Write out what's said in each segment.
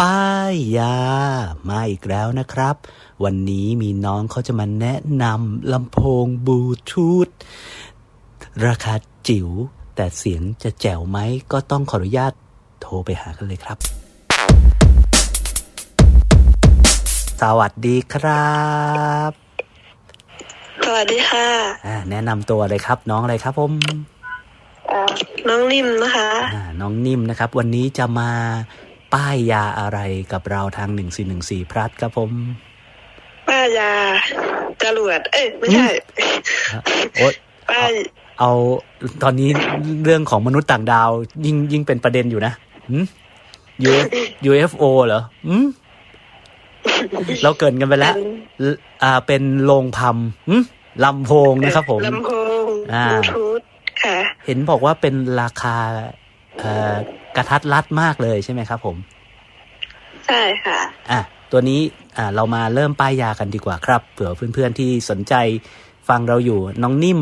ป้ายยามาอีกแล้วนะครับ วันนี้มีน้องเขาจะมาแนะนำลำโพงบลูทูธราคาจิ๋ว แต่เสียงจะแจ๋วไหมก็ต้องขออนุญาตโทรไปหากันเลยครับ สวัสดีครับ สวัสดีค่ะอ่าแนะนำตัวเลยครับ น้องอะไรครับผมอ่าน้องนิ่มนะคะอ่าน้องนิ่มนะครับ วันนี้จะมา ป้ายยาอะไรกับเราทางหนึ่งสี่หนึ่งสี่พลัดครับผม ป้ายาจรวด เอ้ยไม่ใช่โอ๊ยป้ายเอาตอนนี้เรื่องของมนุษย์ต่างดาว ยิ่งยิ่งเป็นประเด็นอยู่นะหืม UF UFO เหรอหืมเราเกรินกันไปแล้วเอ่ออ่า เป็นโรงพัมหืมลำโพงนะครับผมลำโพงอ่าบลูทูธค่ะเห็นบอกว่าเป็นราคาเอ่อ กระทัดรัดมากเลยใช่ไหมครับผม ใช่ค่ะ อะ ตัวนี้อ่าเรามาเริ่มป้ายยากันดีกว่าครับ เผื่อเพื่อนๆที่สนใจฟังเราอยู่น้องนิ่ม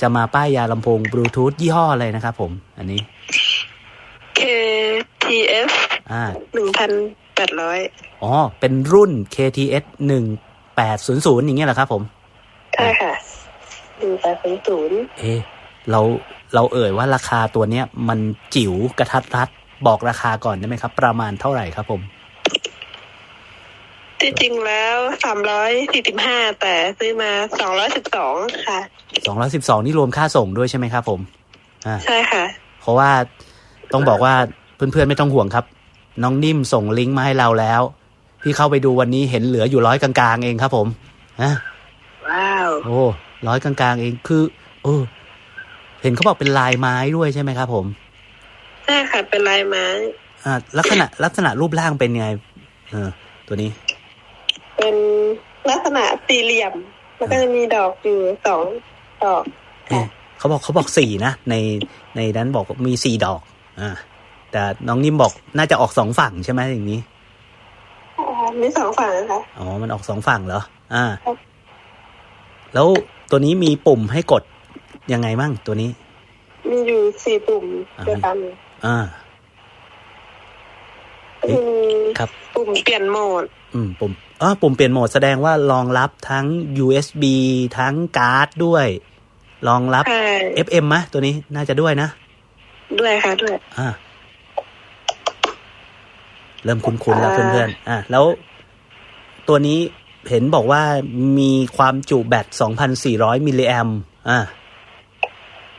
จะมาป้ายยาลำโพงบลูทูธยี่ห้ออะไรนะครับผม อันนี้ KTF อ่าหนึ่งพันแปดร้อยอ๋อ เป็นรุ่น KTS หนึ่งแปดศูนย์ศูนย์อย่างเงี้ยเหรอครับผม ใช่ค่ะหนึ่งแปดศูนย์ศูนย์เอะ เราเราเอ่ยว่าราคาตัวเนี้ยมันจิ๋วกระทัดรัดบอกราคาก่อนได้ไหมครับ ประมาณเท่าไหร่ครับผม ที่จริงแล้วสามร้อยสี่สิบห้าแต่ซื้อมาสองร้อยสิบสองค่ะสองร้อยสิบสองนี่รวมค่าส่งด้วยใช่ไหมครับผมอ่าใช่ค่ะ เพราะว่าต้องบอกว่าเพื่อนๆไม่ต้องห่วงครับ น้องนิ่มส่งลิงก์มาให้เราแล้ว พี่เข้าไปดูวันนี้เห็นเหลืออยู่ร้อยกลางๆเองครับผมอะว้าวโอ้ร้อยกลางๆเองคือเออ เห็นเขาบอกเป็นลายไม้ด้วยใช่ไหมครับ ผมใช่ค่ะเป็นลายไม้ อ่า ลักษณะลักษณะรูปร่างเป็นไงเออตัวนี้ เป็นลักษณะสี่เหลี่ยม แล้วก็จะมีดอกอยู่สองดอกเอ๊ะเขาบอกเขาบอกสี่นะในในนั้นบอกว่ามีสี่ดอก อ่า แต่น้องนิ่มบอกน่าจะออกสองฝั่งใช่ไหมอย่างนี้อ่ามีสองฝั่งนะคะอ๋อ มันออกสองฝั่งเหรอ อ่าครับแล้วตัวนี้มีปุ่มให้กด ยังไงมั่งตัวนี้ มีอยู่สี่ปุ่มอ่าเดียวกันอ่าเอ๊ะมีครับปุ่มเปลี่ยนโหมด อืมปุ่มอ๋อปุ่มเปลี่ยนโหมดแสดงว่ารองรับทั้ง USB ทั้งการ์ดด้วย รองรับใช่ FM มะตัวนี้น่าจะด้วยนะ ด้วยค่ะด้วย อ่า เริ่มคุ้นๆแล้วเพื่อนๆอะแล้ว ตัวนี้เห็นบอกว่ามีความจุแบต 2,400 มิลลิแอมอ่า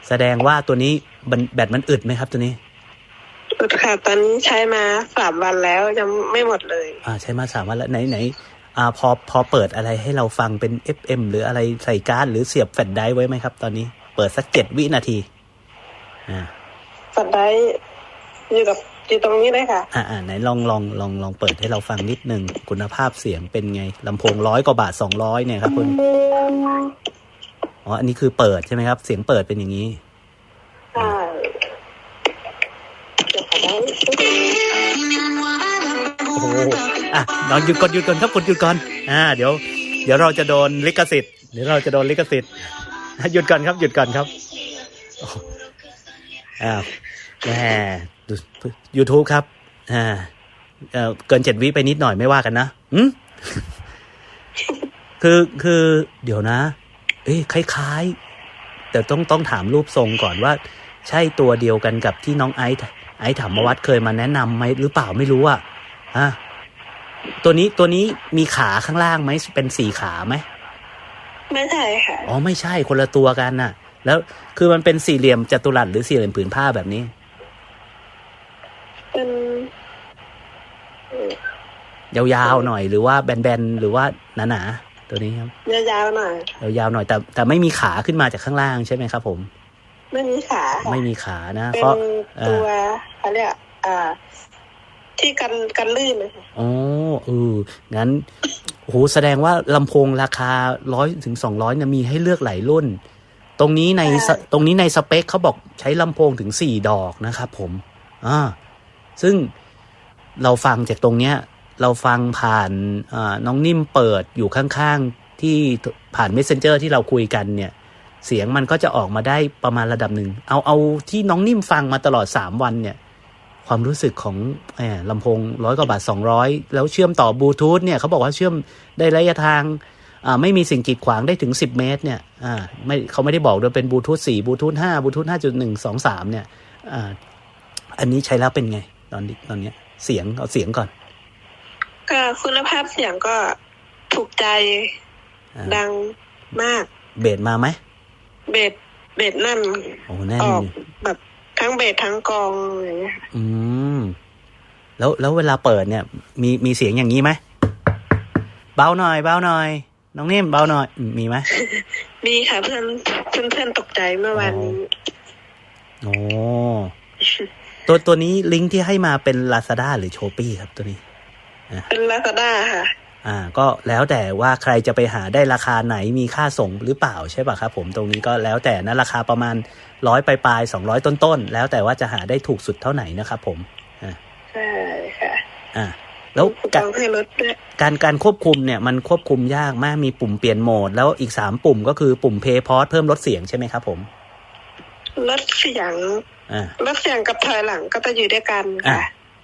แสดงว่าตัวนี้มันแบตมันอึดไหมครับตัวนี้อุดค่ะตอนนี้ใช้มาสามวันแล้วยังไม่หมดเลย อ่าใช้มาสามวันแล้วไหนไหนอ่าพอพอเปิดอะไรให้เราฟังเป็น FM หรืออะไรใส่การ์ดหรือเสียบแฟลชไดรฟ์ไว้ไหมครับ ตอนนี้เปิดสักเจ็ดวินาทีอ่าสัตว์ได้อยู่กับอยู่ตรงนี้เลยค่ะ อ่าอ่าไหนลองลองลองลองเปิดให้เราฟังนิดนึงคุณภาพเสียงเป็นไงลำโพงร้อยกว่าบาทสองร้อยเนี่ยครับคุณ อ๋อ อันนี้คือเปิดใช่ไหมครับ เสียงเปิดเป็นอย่างนี้ใช่เดี๋ยวขอได้โอ้โหอะน้องหยุดก่อนหยุดก่อนครับคุณหยุดก่อน อ่า เดี๋ยว เดี๋ยวเราจะโดนลิขสิทธิ์เดี๋ยวเราจะโดนลิขสิทธิ์อะหยุดก่อนครับ หยุดก่อนครับโอ้อ้าวแหมดูยูทูบครับ อ่าเอ่อเกินเจ็ดวิไปนิดหน่อยไม่ว่ากันนะอืมคือคือเดี๋ยวนะ เอ้ยคล้าย ๆ แต่ต้องต้องถามรูปทรงก่อนว่า ใช่ตัวเดียวกันกับที่น้องไอซ์ไอซ์ถามวัดเคยมาแนะนำไหมหรือเปล่าไม่รู้อะฮะตัวนี้ตัวนี้มีขาข้างล่างไหมเป็นสี่ขาไหมไม่ใช่ค่ะอ๋อไม่ใช่คนละตัวกันน่ะ แล้วคือมันเป็นสี่เหลี่ยมจัตุรัสหรือสี่เหลี่ยมผืนผ้าแบบนี้เป็นยาวๆหน่อยหรือว่าแบนๆหรือว่าหนาๆ ตัวนี้ครับยาวๆหน่อยยาวๆหน่อยแต่แต่ไม่มีขาขึ้นมาจากข้างล่างใช่ไหมครับ ผม ไม่มีขาค่ะไม่มีขานะเป็เพราะนอ่ตัวาเขาเรียกอ่าที่กันกันลื่นนะคะอ๋อเอองั้นโอ้โหแสดงว่าลำโพงราคาร้อยถึงสองร้อยเนี่ยมีให้เลือกหลายรุ่น ตรงนี้ในสตรงนี้ในสเปคเขาบอกใช้ลำโพงถึงสี่ดอกนะครับผมอ่าซึ่งเราฟังจากตรงเนี้ย เราฟังผ่านน้องนิ่มเปิดอยู่ข้างๆ ที่ผ่าน messenger ที่เราคุยกันเนี่ย เสียงมันก็จะออกมาได้ประมาณระดับหนึ่ง เอาเอาที่น้องนิ่มฟังมาตลอดสามวันเนี่ย ความรู้สึกของแหมลำโพงร้อยกว่าบาทสองร้อยแล้วเชื่อมต่อบลูทูธเนี่ยเขาบอกว่าเชื่อมได้ระยะทางไม่มีสิ่งกีดขวางได้ถึงสิบเมตร เนี่ยไม่เขาไม่ได้บอกด้วยเป็นบลูทูธสี่บลูทูธห้าบลูทูธห้าจุดหนึ่งสองสามเนี่ยออันนี้ใช้แล้วเป็นไง ตอนตอนเนี้ยเสียงเอาเสียงก่อน ก็คุณภาพเสียงก็ถูกใจอ่าดังมาก เบสมาไหมเบสเบสนั่นโอ้แน่นออกอยู่แบบทั้งเบสทั้งกลองอย่างเงี้ยอืม แล้วแล้วเวลาเปิดเนี่ย มีมีเสียงอย่างนี้ไหมเบาหน่อย เบาหน่อย น้องนิ่มเบาหน่อยอืมมีไหมมีค่ะเพื่อนเพื่อนเพื่อนตกใจเมื่อวานนี้โอ้ตัวตัวนี้ลิงก์ที่ให้มาเป็น Lazada หรือ s h ป p e e ครับตัวนี้ เป็นลาซาด้าค่ะอ่าก็แล้วแต่ว่าใครจะไปหาได้ราคาไหนมีค่าส่งหรือเปล่าใช่ป่ะครับผมตรงนี้ก็แล้วแต่นะราคาประมาณร้อยปลายๆสองร้อยต้นๆแล้วแต่ว่าจะหาได้ถูกสุดเท่าไหร่นะครับผมใช่ค่ะอ่าแล้วคูปกะองให้ลดด้วยการการควบคุมเนี่ยมันควบคุมยากมากมีปุ่มเปลี่ยนโหมด แล้วอีกสามปุ่มก็คือปุ่มเพย์พอสเพิ่มลดเสียงใช่ไหมครับผมลดเสียงอ่าลดเสียงกับถอยหลังก็จะอยู่ด้วยกันอะค่ะ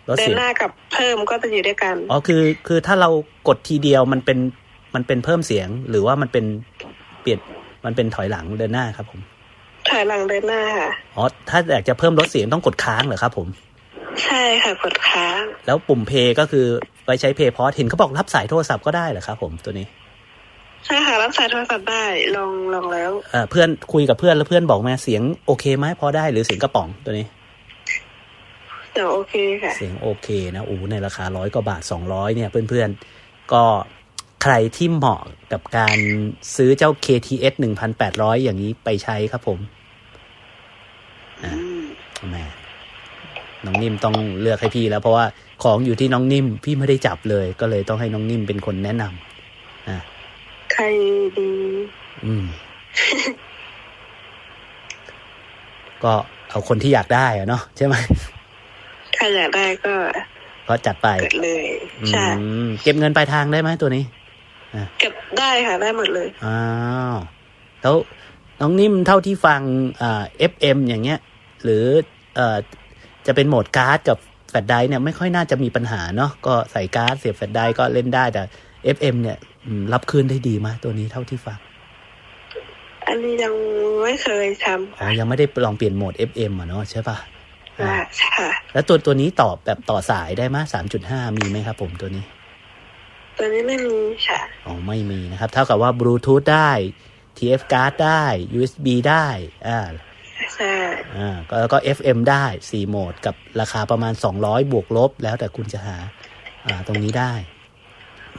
ลดเดิเสีนยงหน้ากับเพิ่มก็จะอยู่ด้วยกัน อ๋อ คือ คือถ้าเรากดทีเดียวมันเป็น มันเป็นเพิ่มเสียง หรือว่ามันเป็นเปลี่ยน มันเป็นถอยหลังเดินหน้าครับผม ถอยหลังเดินหน้าค่ะ อ๋อ ถ้าอยากจะเพิ่มลดเสียงต้องกดค้างเหรอครับผม ใช่ค่ะ กดค้าง แล้วปุ่มเพย์ก็คือไว้ใช้เพย์พอสเห็นเขาบอกรับสายโทรศัพท์ก็ได้เหรอครับผมตัวนี้ ใช่ค่ะ รับสายโทรศัพท์ได้ ลอง ลองแล้ว เอ่อเพื่อนคุยกับเพื่อนแล้วเพื่อนบอกมาเสียงโอเคไหมพอได้หรือเสียงกระป๋องตัวนี้ เดี๋ยวโอเคค่ะ เสียงโอเคนะโอ้ในราคาร้อยกว่าบาทสองร้อยเนี่ยเพื่อนๆ ก็ใครที่เหมาะกับการซื้อเจ้า KTS 1,800อย่างนี้ไปใช้ครับผมอ่าแหมน้องนิ่มต้องเลือกให้พี่แล้ว เพราะว่าของอยู่ที่น้องนิ่มพี่ไม่ได้จับเลย ก็เลยต้องให้น้องนิ่มเป็นคนแนะนำอ่าใครดี อืม ก็เอาคนที่อยากได้อะเนาะใช่ไหม ใครอยากได้ก็ก็จัดไปเกิดเลยอืใช่มเก็บเงินปลายทางได้ไหมตัวนี้เก็บได้ค่ะได้หมดเลยอ้าวแล้วน้องนิ่มเท่าที่ฟังอ่า FM อย่างเงี้ย หรือเอ่อจะเป็นโหมดการ์ดกับแฟลชไดรฟ์เนี่ยไม่ค่อยน่าจะมีปัญหาเนาะก็ใส่การ์ดเสียบแฟลชไดรฟ์ก็เล่นได้แต่ FM เนี่ยอืมรับคืนได้ดีมากตัวนี้เท่าที่ฟัง อันนี้ยังไม่เคยทอ๋อยังไม่ได้ลองเปลี่ยนโหมด FM อะเนาะใช่ปะำค่ะใช่ ค่ะแล้วตัวตัวนี้ตอบแบบต่อสายได้ไหมสามจุดห้ามีไหมครับผมตัวนี้ ตัวนี้ไม่มีค่ะอ๋อไม่มีนะครับ เท่ากับว่าบลูทูธได้ TF card ได้ USB ได้อ่าใช่อ่าก็แล้วก็ FM ได้สี่โหมดกับราคาประมาณ200บวกลบ แล้วแต่คุณจะหา อ่า ตรงนี้ได้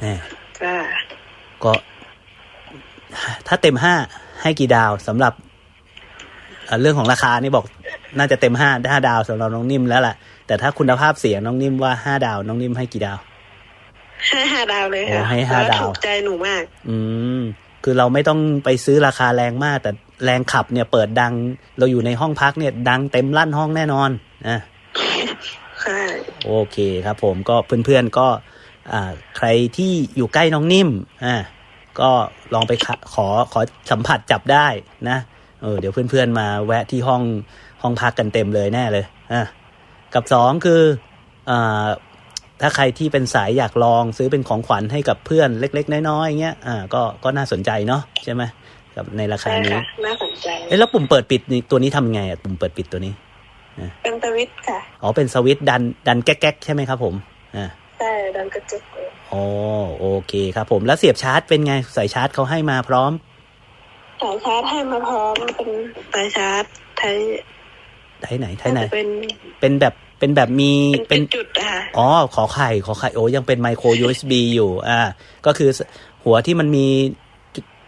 แน่จ้าก็ถ้าเต็มห้าให้กี่ดาวสำหรับอ่าเรื่องของราคานี่บอก น่าจะเต็มห้าห้าดาวสำหรับน้องนิ่มแล้วล่ะแต่ถ้าคุณภาพเสียงน้องนิ่มว่าห้าดาว น้องนิ่มให้กี่ดาวให้ห้าดาวเลยค่ะโอ้ให้ห้าดาวถูกใจหนูมาก อืมคือเราไม่ต้องไปซื้อราคาแรงมาก แต่แรงขับเนี่ยเปิดดัง เราอยู่ในห้องพักเนี่ยดังเต็มลั่นห้องแน่นอนอะใช่โอเคครับผมก็เพื่อนๆก็อ่าใครที่อยู่ใกล้น้องนิ่มอ่าก็ลองไปขะขอขอสัมผัสจับได้นะเออเดี๋ยวเพื่อนๆมาแวะที่ห้อง ห้องพักกันเต็มเลยแน่เลยอะกับสองคืออ่าถ้าใครที่เป็นสายอยากลองซื้อเป็นของขวัญให้กับเพื่อนเล็ก ๆ น้อยๆอย่างเงี้ยอ่าก็ก็น่าสนใจเนาะใช่ไหมกับในราคาใช่นี้ค่ะน่าสนใจเอ๊ะแล้วปุ่มเปิดปิดนี่ตัวนี้ทำไงอะปุ่มเปิดปิดตัวนี้เป็นสวิตช์ค่ะอ๋อเป็นสวิตช์ดันดันแก๊กๆใช่ไหมครับผมอ่าใช่ดันกระจกเลยอ๋อโอเคครับผมแล้วเสียบชาร์จเป็นไงสายชาร์จเขาให้มาพร้อมสายชาร์จให้มาพร้อมเป็นสายชาร์จไทย ไทยไหนไทยไหน เป็นเป็นแบบเป็นแบบมีเป็นเป็นจุดๆอะค่ะอ๋อขอไข่ขอไข่โอ้ยังเป็นไมโคร USB อยู่อ่าก็คือหัวที่มันมี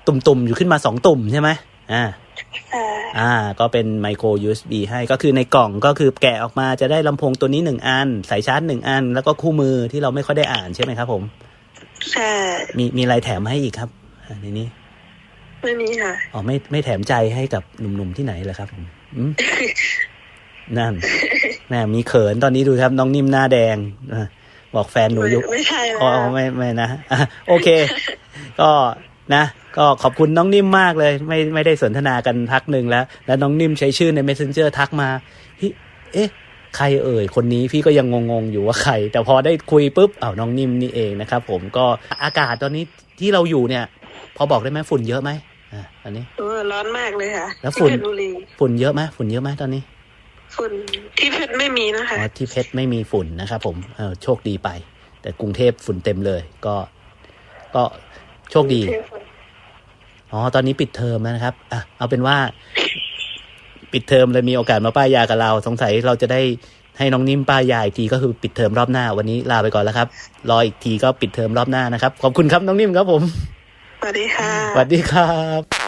ตุ่มๆอยู่ขึ้นมาสองตุ่มใช่ไหมอ่าใช่อ่า ก็เป็นไมโคร USB ให้ก็คือในกล่องก็คือแกะออกมาจะได้ลำโพงตัวนี้หนึ่งอัน สายชาร์จหนึ่งอัน แล้วก็คู่มือที่เราไม่ค่อยได้อ่านใช่ไหมครับผมใช่มีมีอะไรแถมให้อีกครับอ่าในนี้ไม่มีค่ะ อ๋อไม่ไม่แถมใจให้กับหนุ่มๆที่ไหนเลยครับผม อืมนั่นแม่มีเขินตอนนี้ดูครับน้องนิ่มหน้าแดงอะบอกแฟนหนูยุไม่ใช่แล้วอ๋อไม่ไม่นะอะโอเค ก็นะก็ขอบคุณน้องนิ่มมากเลย ไม่ไม่ได้สนทนากันพักหนึ่งแล้ว แล้วน้องนิ่มใช้ชื่อใน messenger ทักมาพี่เอ๊ะใครเอ่ย คนนี้พี่ก็ยังงงๆอยู่ว่าใคร แต่พอได้คุยปุ๊บอ้าวน้องนิ่มนี่เองนะครับผมก็อากาศตอนนี้ที่เราอยู่เนี่ย พอบอกได้ไหมฝุ่นเยอะไหมอ่าตอนนี้เออร้อนมากเลยค่ะแล้วฝุ่นที่เพชรบุรีฝุ่นเยอะไหมฝุ่นเยอะไหมตอนนี้ ฝุ่นที่เพชรไม่มีนะคะอ๋อที่เพชรไม่มีฝุ่นนะครับผมเออโชคดีไป แต่กรุงเทพฝุ่นเต็มเลย ก็ ก็โชคดีอ๋อตอนนี้ปิดเทอมแล้วนะครับอะเอาเป็นว่า ปิดเทอมเลยมีโอกาสมาป้ายยากับเรา สงสัยเราจะได้ให้น้องนิ่มป้ายยาอีกทีก็คือปิดเทอมรอบหน้า วันนี้ลาไปก่อนแล้วครับ รออีกทีก็ปิดเทอมรอบหน้านะครับ ขอบคุณครับน้องนิ่มครับผมสวัสดีค่ะสวัสดีครับ